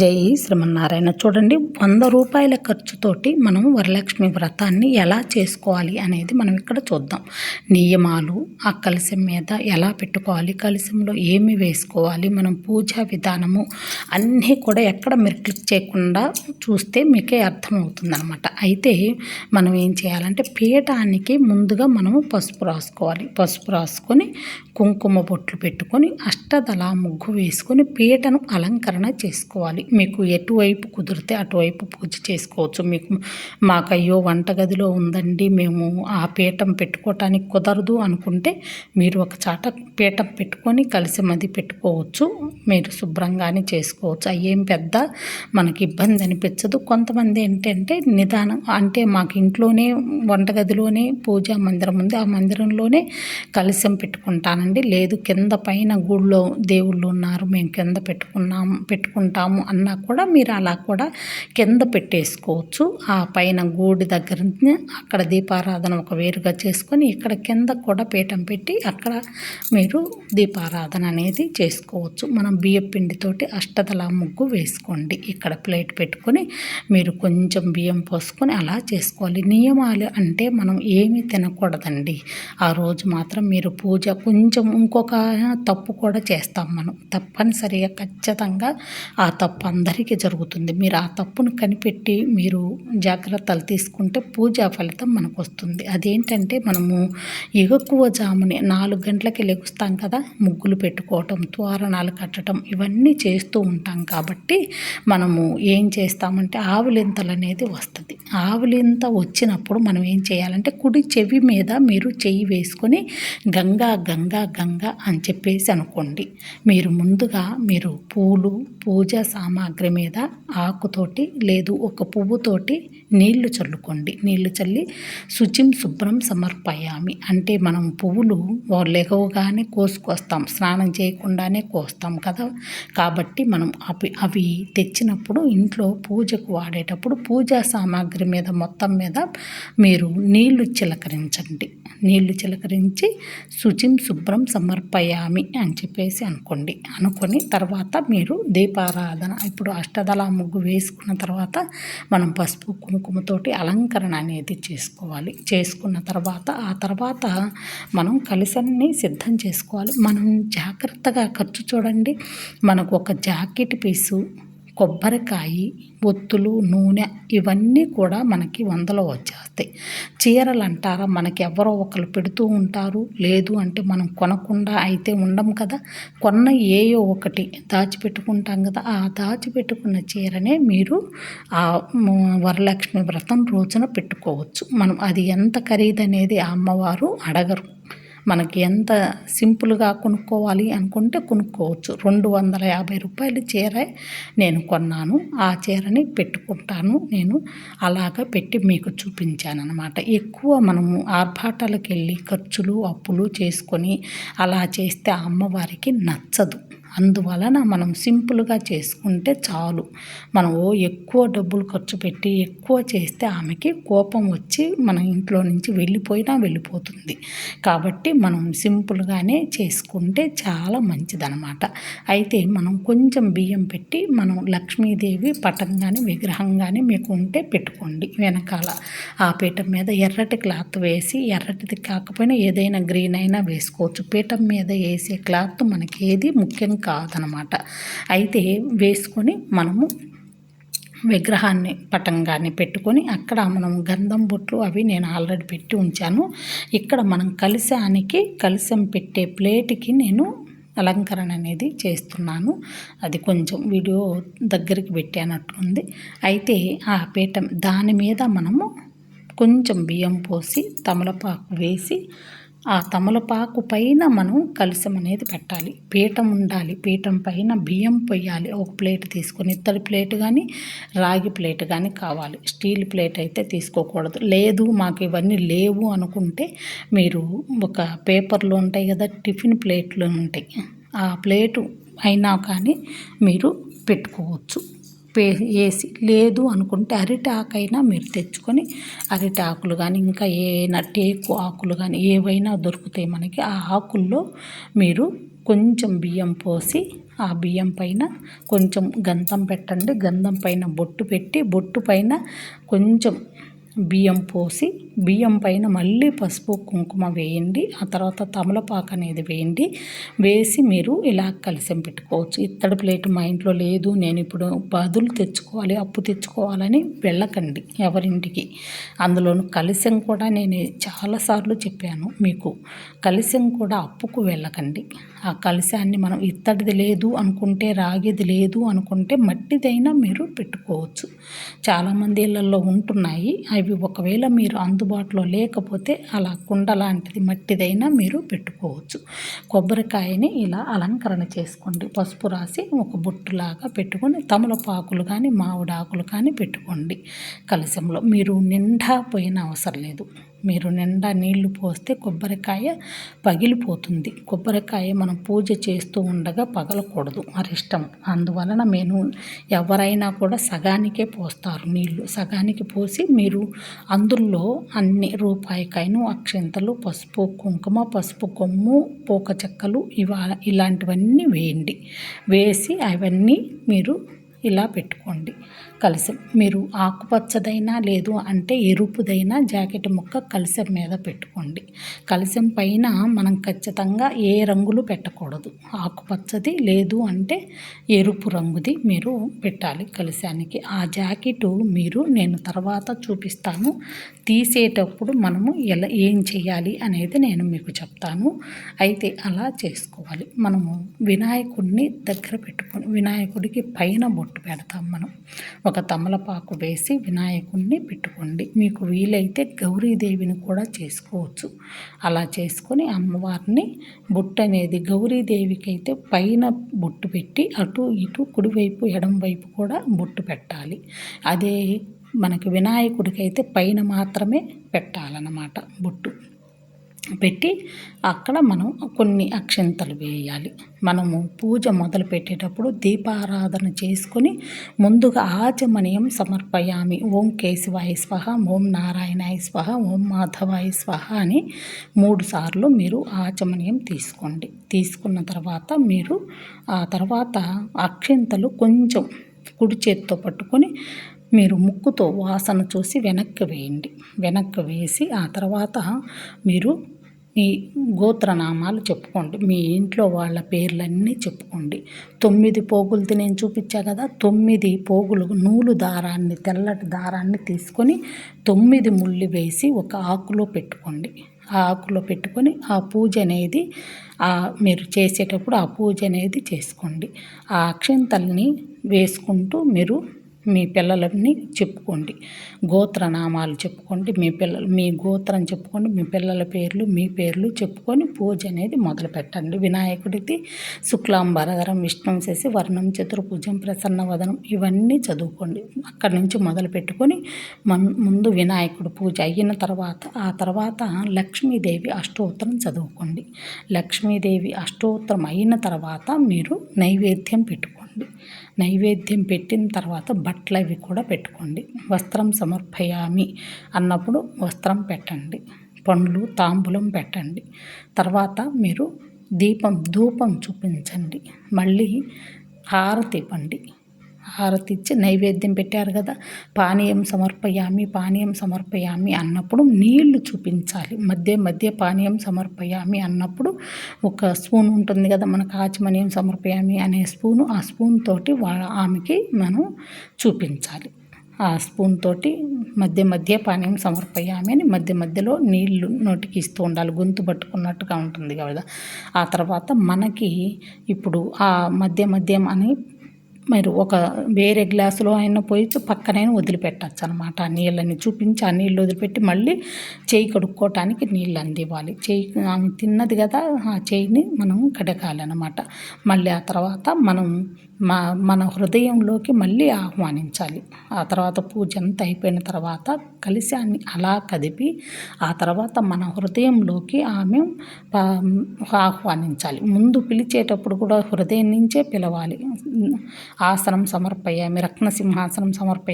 జై శ్రీమన్నారాయణ. చూడండి వంద రూపాయల ఖర్చుతోటి మనం వరలక్ష్మి వ్రతాన్ని ఎలా చేసుకోవాలి అనేది మనం ఇక్కడ చూద్దాం. నియమాలు ఆ కలశం మీద ఎలా పెట్టుకోవాలి కలశంలో ఏమి వేసుకోవాలి మనం పూజా విధానము అన్నీ కూడా ఎక్కడ మీరు క్లిక్ చేయకుండా చూస్తే మీకే అర్థమవుతుందనమాట అయితే మనం ఏం చేయాలంటే పీఠానికి ముందుగా మనము పసుపు రాసుకోవాలి. పసుపు రాసుకొని కుంకుమ బొట్లు పెట్టుకొని అష్టదళ ముగ్గు వేసుకొని పీటను అలంకరణ చేసుకోవాలి. మీకు ఎటువైపు కుదిరితే అటువైపు పూజ చేసుకోవచ్చు. మీకు మాకు అయ్యో వంటగదిలో ఉందండి మేము ఆ పీఠం పెట్టుకోవటానికి కుదరదు అనుకుంటే మీరు ఒక చాట పీఠం పెట్టుకొని కలిసి మది పెట్టుకోవచ్చు. మీరు శుభ్రంగానే చేసుకోవచ్చు. అయ్యేం పెద్ద మనకి ఇబ్బంది అనిపించదు. కొంతమంది ఏంటంటే నిదానం అంటే మాకు ఇంట్లోనే వంటగదిలోనే పూజా మందిరం ఉంది. ఆ మందిరంలోనే కలశం పెట్టుకుంటానండి. లేదు కింద పైన గుళ్ళో దేవుళ్ళు ఉన్నారు. మేము కింద పెట్టుకున్నాము పెట్టుకుంటాము అన్నా కూడా మీరు అలా కూడా కింద పెట్టేసుకోవచ్చు. ఆ పైన గూడి దగ్గర అక్కడ దీపారాధన ఒక వేరుగా చేసుకొని ఇక్కడ కింద కూడా పీఠం పెట్టి అక్కడ మీరు దీపారాధన అనేది చేసుకోవచ్చు. మనం బియ్యం పిండితోటి అష్టదళ ముగ్గు వేసుకోండి. ఇక్కడ ప్లేట్ పెట్టుకొని మీరు కొంచెం బియ్యం పోసుకొని అలా చేసుకోవాలి. నియమాలు అంటే మనం ఏమీ తినకూడదండి. ఆ రోజు మాత్రం మీరు పూజ కొంచెం ఇంకొక తప్పు కూడా చేస్తాం మనం. తప్పనిసరిగా ఖచ్చితంగా ఆ తప్పు తప్పు అందరికీ జరుగుతుంది. మీరు ఆ తప్పును కనిపెట్టి మీరు జాగ్రత్తలు తీసుకుంటే పూజా ఫలితం మనకు వస్తుంది అదేంటంటే మనము ఎక్కువ జాముని నాలుగు గంటలకి లెగుస్తాం కదా ముగ్గులు పెట్టుకోవటం తోరణాలు కట్టడం ఇవన్నీ చేస్తూ ఉంటాం కాబట్టి మనము ఏం చేస్తామంటే ఆవులింతలు అనేది వస్తుంది. ఆవులింత వచ్చినప్పుడు మనం ఏం చేయాలంటే కుడి చెవి మీద మీరు చెయ్యి వేసుకొని గంగా గంగా గంగా అని చెప్పేసి అనుకోండి. మీరు ముందుగా మీరు పూలు పూజా సామాగ్రి మీద ఆకుతోటి లేదు ఒక పువ్వుతోటి నీళ్ళు చల్లుకోండి. నీళ్ళు చల్లి శుచిం శుభ్రం సమర్పయామి. అంటే మనం పువ్వులు లెగవగానే కోసుకొస్తాం. స్నానం చేయకుండానే కోస్తాం కదా. కాబట్టి మనం అవి అవి తెచ్చినప్పుడు ఇంట్లో పూజకు వాడేటప్పుడు పూజా సామాగ్రి మీద మొత్తం మీద మీరు నీళ్ళు చిలకరించండి. నీళ్ళు చిలకరించి శుచిం శుభ్రం సమర్పయామి అని చెప్పేసి అనుకోండి. అనుకొని తర్వాత మీరు దీపారాధన ఇప్పుడు అష్టదళ ముగ్గు వేసుకున్న తర్వాత మనం పసుపు కుంకుమతోటి అలంకరణ అనేది చేసుకోవాలి. చేసుకున్న తర్వాత ఆ తర్వాత మనం కలిసన్ని సిద్ధం చేసుకోవాలి. మనం జాగ్రత్తగా ఖర్చు చూడండి. మనకు ఒక జాకెట్ పీసు కొబ్బరికాయ ఒత్తులు నూనె ఇవన్నీ కూడా మనకి వందలో వచ్చేస్తాయి. చీరలు అంటారా మనకి ఎవరో ఒకరు పెడుతూ ఉంటారు. లేదు అంటే మనం కొనకుండా అయితే ఉండం కదా. కొన్న ఏయో ఒకటి దాచిపెట్టుకుంటాం కదా. ఆ దాచిపెట్టుకున్న చీరనే మీరు ఆ వరలక్ష్మి వ్రతం రోజున పెట్టుకోవచ్చు. మనం అది ఎంత ఖరీదనేది ఆ అమ్మవారు అడగరు. మనకి ఎంత సింపుల్గా కొనుక్కోవాలి అనుకుంటే కొనుక్కోవచ్చు. రెండు వందల యాభై రూపాయలు చీర నేను కొన్నాను. ఆ చీరని పెట్టుకుంటాను. నేను అలాగ పెట్టి మీకు చూపించాను అనమాట ఎక్కువ మనము ఆర్భాటాలకు వెళ్ళి ఖర్చులు అప్పులు చేసుకొని అలా చేస్తే అమ్మవారికి నచ్చదు. అందువలన మనం సింపుల్గా చేసుకుంటే చాలు. మనం ఎక్కువ డబ్బులు ఖర్చు పెట్టి ఎక్కువ చేస్తే ఆమెకి కోపం వచ్చి మన ఇంట్లో నుంచి వెళ్ళిపోయినా వెళ్ళిపోతుంది. కాబట్టి మనం సింపుల్గానే చేసుకుంటే చాలా మంచిదనమాట అయితే మనం కొంచెం బియ్యం పెట్టి మనం లక్ష్మీదేవి పటం కానీ విగ్రహం కానీ మీకు ఉంటే పెట్టుకోండి వెనకాల. ఆ పీఠం మీద ఎర్రటి క్లాత్ వేసి ఎర్రటిది కాకపోయినా ఏదైనా గ్రీన్ అయినా వేసుకోవచ్చు. పీఠం మీద వేసే క్లాత్ మనకి ఏది ముఖ్యం కాదనమాట అయితే వేసుకొని మనము విగ్రహాన్ని పటంగాన్ని పెట్టుకొని అక్కడ మనం గంధం బొట్లు అవి నేను ఆల్రెడీ పెట్టి ఉంచాను. ఇక్కడ మనం కలిశానికి కలిసం పెట్టే ప్లేట్కి నేను అలంకరణ అనేది చేస్తున్నాను. అది కొంచెం వీడియో దగ్గరికి పెట్టానట్టుంది. అయితే ఆ పీఠం దాని మీద మనము కొంచెం బియ్యం పోసి తమలపాకు వేసి ఆ తమలపాకు పైన మనం కలసం అనేది పెట్టాలి. పీఠం ఉండాలి. పీఠం పైన బియ్యం పొయ్యాలి. ఒక ప్లేట్ తీసుకొని ఇత్తడి ప్లేట్ కానీ రాగి ప్లేట్ కానీ కావాలి. స్టీల్ ప్లేట్ అయితే తీసుకోకూడదు. లేదు మాకు ఇవన్నీ లేవు అనుకుంటే మీరు ఒక పేపర్లు ఉంటాయి కదా టిఫిన్ ప్లేట్లు ఉంటాయి. ఆ ప్లేటు అయినా కానీ మీరు పెట్టుకోవచ్చు. పే వేసి లేదు అనుకుంటే అరిటాకైనా మీరు తెచ్చుకొని అరిటాకులు కానీ ఇంకా ఏ టేకు ఆకులు కానీ ఏవైనా దొరుకుతాయి మనకి ఆ ఆకుల్లో మీరు కొంచెం బియ్యం పోసి ఆ బియ్యం పైన కొంచెం గంధం పెట్టండి. గంధం పైన బొట్టు పెట్టి బొట్టు పైన కొంచెం బియ్యం పోసి బియ్యం పైన మళ్ళీ పసుపు కుంకుమ వేయండి. ఆ తర్వాత తమలపాకు అనేది వేయండి. వేసి మీరు ఇలా కలిసం పెట్టుకోవచ్చు. ఇత్తడి ప్లేట్ మా ఇంట్లో లేదు. నేను ఇప్పుడు బదులు తెచ్చుకోవాలి అప్పు తెచ్చుకోవాలని వెళ్ళకండి ఎవరింటికి. అందులోను కలిసం కూడా నేను చాలాసార్లు చెప్పాను మీకు. కలిసం కూడా అప్పుకు వెళ్ళకండి. ఆ కలిశాన్ని మనం ఇత్తడిది లేదు అనుకుంటే రాగిది లేదు అనుకుంటే మట్టిదైనా మీరు పెట్టుకోవచ్చు. చాలామంది ఇళ్ళల్లో ఉంటున్నాయి. అవి ఒకవేళ మీరు అందుబాటులో లేకపోతే అలా కుండ లాంటిది మట్టిదైనా మీరు పెట్టుకోవచ్చు. కొబ్బరికాయని ఇలా అలంకరణ చేసుకోండి. పసుపు రాసి ఒక బొట్టులాగా పెట్టుకొని తమలపాకులు కానీ మామిడాకులు కానీ పెట్టుకోండి కలశంలో మీరు నిండా పోయిన అవసరం లేదు. మీరు నిండా నీళ్ళు పోస్తే కొబ్బరికాయ పగిలిపోతుంది. కొబ్బరికాయ మనం పూజ చేస్తూ ఉండగా పగలకూడదు. అరిష్టం అందువలన నేను ఎవరైనా కూడా సగానికే పోస్తారు నీళ్ళు. సగానికి పోసి మీరు అందులో అన్ని రూపాయికాయను అక్షంతలు పసుపు కుంకుమ పసుపు కొమ్ము పోక చెక్కలు ఇవా ఇలాంటివన్నీ వేయండి. వేసి అవన్నీ మీరు ఇలా పెట్టుకోండి. కలశం మీరు ఆకుపచ్చదైనా లేదు అంటే ఎరుపుదైనా జాకెట్ ముక్క కలసం మీద పెట్టుకోండి. కలసం పైన మనం ఖచ్చితంగా ఏ రంగులు పెట్టకూడదు. ఆకుపచ్చది లేదు అంటే ఎరుపు రంగుది మీరు పెట్టాలి కలశానికి. ఆ జాకెట్ మీరు నేను తర్వాత చూపిస్తాను. తీసేటప్పుడు మనము ఎలా ఏం చేయాలి అనేది నేను మీకు చెప్తాను. అయితే అలా చేసుకోవాలి. మనము వినాయకుడిని దగ్గర పెట్టుకొని వినాయకుడికి పైన బొట్టు పెడతాం మనం. ఒక తమలపాకు వేసి వినాయకుడిని పెట్టుకోండి. మీకు వీలైతే గౌరీదేవిని కూడా చేసుకోవచ్చు. అలా చేసుకొని అమ్మవారిని బొట్టు అనేది గౌరీదేవికి అయితే పైన బొట్టు పెట్టి అటు ఇటు కుడివైపు ఎడమవైపు కూడా బొట్టు పెట్టాలి. అదే మనకి వినాయకుడికి అయితే పైన మాత్రమే పెట్టాలన్నమాట బొట్టు. పెట్టి అక్కడ మనం కొన్ని అక్షంతలు వేయాలి. మనము పూజ మొదలు పెట్టేటప్పుడు దీపారాధన చేసుకొని ముందుగా ఆచమనీయం సమర్పయామి. ఓం కేశవాయ స్వహ ఓం నారాయణాయ స్వహ ఓం మాధవాయ స్వహ అని మూడు సార్లు మీరు ఆచమనీయం తీసుకోండి. తీసుకున్న తర్వాత మీరు ఆ తర్వాత అక్షంతలు కొంచెం కుడి చేత్తో పట్టుకొని మీరు ముక్కుతో వాసన చూసి వెనక్కి వేయండి. వెనక్కి వేసి ఆ తర్వాత మీరు మీ గోత్రనామాలు చెప్పుకోండి. మీ ఇంట్లో వాళ్ళ పేర్లన్నీ చెప్పుకోండి. తొమ్మిది పోగులది నేను చూపించా కదా తొమ్మిది పోగులు నూలు దారాన్ని తెల్లటి దారాన్ని తీసుకొని తొమ్మిది ముళ్ళు వేసి ఒక ఆకులో పెట్టుకోండి. ఆ ఆకులో పెట్టుకొని ఆ పూజ అనేది మీరు చేసేటప్పుడు ఆ పూజ అనేది చేసుకోండి. ఆ అక్షంతల్ని వేసుకుంటూ మీరు మీ పిల్లలని చెప్పుకోండి. గోత్రనామాలు చెప్పుకోండి. మీ పిల్లలు మీ గోత్రం చెప్పుకోండి. మీ పిల్లల పేర్లు మీ పేర్లు చెప్పుకొని పూజ అనేది మొదలు పెట్టండి. వినాయకుడికి శుక్లాంబరధరం విష్ణం చేసి వర్ణం చతుర్భుజం ప్రసన్న వదనం ఇవన్నీ చదువుకోండి. అక్కడి నుంచి మొదలు పెట్టుకొని మన్ ముందు వినాయకుడు పూజ అయిన తర్వాత ఆ తర్వాత లక్ష్మీదేవి అష్టోత్తరం చదువుకోండి. లక్ష్మీదేవి అష్టోత్తరం అయిన తర్వాత మీరు నైవేద్యం పెట్టుకోండి. నైవేద్యం పెట్టిన తర్వాత బట్టలు అవి కూడా పెట్టుకోండి. వస్త్రం సమర్పయామి అన్నప్పుడు వస్త్రం పెట్టండి. పండ్లు తాంబూలం పెట్టండి. తర్వాత మీరు దీపం ధూపం చూపించండి. మళ్ళీ హారతి ఇవ్వండి హారతి ఇచ్చి నైవేద్యం పెట్టారు కదా. పానీయం సమర్పయామి పానీయం సమర్పయామి అన్నప్పుడు నీళ్ళు చూపించాలి. మధ్య మధ్య పానీయం సమర్పయామి అన్నప్పుడు ఒక స్పూన్ ఉంటుంది కదా మనకు ఆచమనీయం సమర్పయామి అనే స్పూను ఆ స్పూన్ తోటి వాళ్ళ ఆమెకి మనం చూపించాలి. ఆ స్పూన్ తోటి మధ్య మధ్య పానీయం సమర్పయామి అని మధ్య మధ్యలో నీళ్ళు నోటికి ఇస్తూ ఉండాలి. గొంతు పట్టుకున్నట్టుగా ఉంటుంది కదా. ఆ తర్వాత మనకి ఇప్పుడు ఆ మధ్య మధ్యం అని మీరు ఒక వేరే గ్లాసులో అయినా పోయి పక్కనైనా వదిలిపెట్టచ్చు అనమాట ఆ నీళ్ళని చూపించి ఆ నీళ్ళు వదిలిపెట్టి మళ్ళీ చేయి కడుక్కోవటానికి నీళ్ళు అందివ్వాలి. చేయి ఆమె తిన్నది కదా ఆ చేయిని మనం కడగాలన్నమాట. మళ్ళీ ఆ తర్వాత మనం మా మన హృదయంలోకి మళ్ళీ ఆహ్వానించాలి. ఆ తర్వాత పూజ అంతా అయిపోయిన తర్వాత కలిశాన్ని అలా కదిపి ఆ తర్వాత మన హృదయంలోకి ఆమె ఆహ్వానించాలి. ముందు పిలిచేటప్పుడు కూడా హృదయం నుంచే పిలవాలి. ఆసనం సమర్పయామి రత్నసింహాసనం సమర్పయామి.